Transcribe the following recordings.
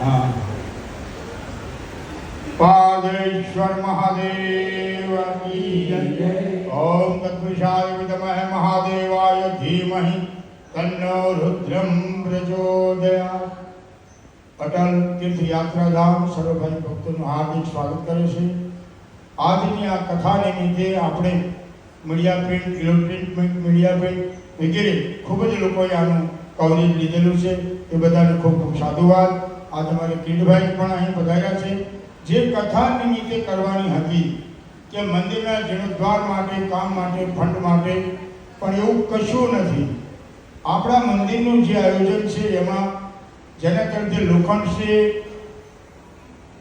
હા પાદેશ્વર મહાદેવ કી જય ઓમ તત્વિષાય વિદ્મહે મહાદેવાય ધીમહિ તન્નો રુદ્રમ પ્રચોદયાત અટલ તીર્થ યાત્રાધામ સર્વભાઈ ભક્તોનું હાર્દિક સ્વાગત કરે છે આજની આ કથા નિમિત્તે આપણે media print electronic media print વગેરે ખૂબ જ લોકોએ આનું કવરેજ લીધેલું છે. એ બધાને ખૂબ ખૂબ સાધુવાદ. આ તમારે કિંડભાઈ પણ અહીં પધાર્યા છે. જે કથા નિમિત્તે કરવાની હતી કે મંદિરના જીર્ણોદ્ધાર માટે, કામ માટે ફંડ માટે, પણ એવું કશું નથી. આપણા મંદિરનું જે આયોજન છે, એમાં જેના તરફથી લોખંડ છે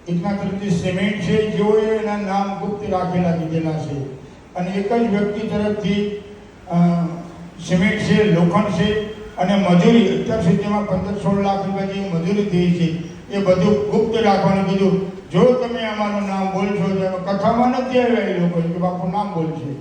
એકના તરફથી સિમેન્ટ છે, જેઓએ એના નામ ગુપ્ત રાખેલા દીધેલા છે. અને એક જ વ્યક્તિ તરફથી સિમેન્ટ છે, લોખંડ છે અને મજૂરી, અત્યાર સુધીમાં પંદર સોળ લાખ રૂપિયા જેવી મજૂરી થઈ છે, એ બધું ગુપ્ત રાખવાનું કીધું. જો તમે અમારું નામ બોલશો તો એમાં કથામાં નથી આવ્યા એ લોકો કે બાપુ નામ બોલશે.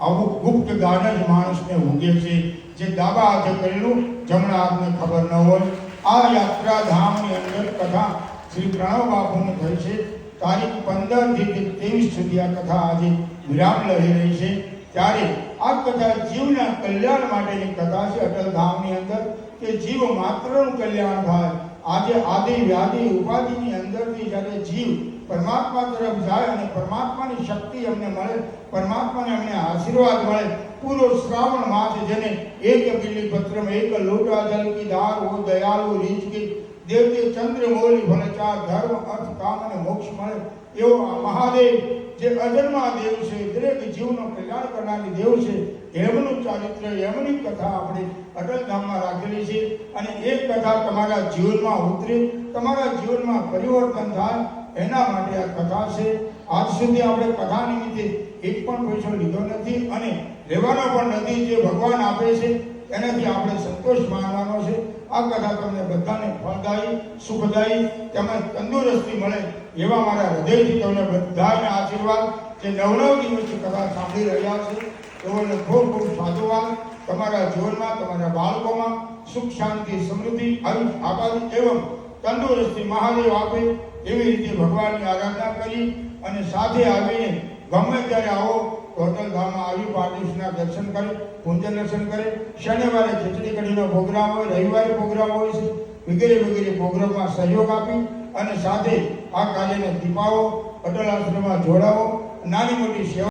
આવું ગુપ્ત ગાન જ માણસને ઉગે છે. જે ડાબા હાથે કરેલું, જમણા હાથને ખબર ન હોય. આ યાત્રા ધામની અંદર કથા શ્રી પ્રણવ બાપુની થઈ છે. તારીખ પંદરથી ત્રેવીસ સુધી આ કથા આજે વિરામ લઈ રહી છે. ત્યારે આ કથા જીવના કલ્યાણ માટેની કથા છે અટલ ધામની અંદર, કે જીવ માત્રનું કલ્યાણ થાય. આજે આદિ, વ્યાધિ, ઉપાધિની અંદરથી જ્યારે જીવ પરમાત્મા તરફ જાય અને પરમાત્માની શક્તિ અમને મળે, પરમાત્માને અમને આશીર્વાદ મળે, પૂરો શ્રાવણ માસ જેને એક બિલી પત્રમ, એક લોટા જલ કી ધાર, ઓ દયાળુ રીચ કી દેવતે ચંદ્ર મોલી ભલે ચાર ધર્મ, અર્થ, કામ અને મોક્ષ મળે. એવો મહાદેવ જે અજન્મા દેવ છે, દરેક જીવનો કલ્યાણ કરનારી દેવ છે, એમનું ચારિત્ર, એમની કથા આપણે અટલ ધામમાં રાખેલી છે. અને એ કથા તમારા જીવનમાં ઉતરે, તમારા જીવનમાં પરિવર્તન થાય, એના માટે આ કથા છે. આજ સુધી આપણે કથા નિમિત્તે એક પણ પૈસો લીધો નથી અને લેવાનો પણ નથી જે ભગવાન આપે છે. એનાથી આપણે સંતોષ માનવાનો છે. આ કથા તમને બધાને ફળદાયી, સુખદાયી તેમજ તંદુરસ્તી મળે એવા મારા હૃદયથી તમને બધાને આશીર્વાદ. જે નવ દિવસની કથા સાંભળી રહ્યા છે, તેઓને ખૂબ ખૂબ સાધુવાદ. તમારા જીવનમાં, તમારા બાળકોમાં સુખ, શાંતિ, સમૃદ્ધિ આયુષ આબાદી એવં તંદુરસ્તી મહાદેવ આપે એવી રીતે ભગવાનની આરાધના કરી. અને સાથે આવીને ગમે ત્યારે આવો હોટલ ધામમાં આવી પાર્ટીસના દર્શન કરે, પૂજન દર્શન કરે. શનિવારે ખીચડી કઢીનો પ્રોગ્રામ હોય, રવિવારે પ્રોગ્રામ હોય છે. વગેરે વગેરે પ્રોગ્રામમાં સહયોગ આપી અને સાથે આ કાર્યને દીપાવો, અટલ આશ્રમમાં જોડાવો. નાની મોટી સેવા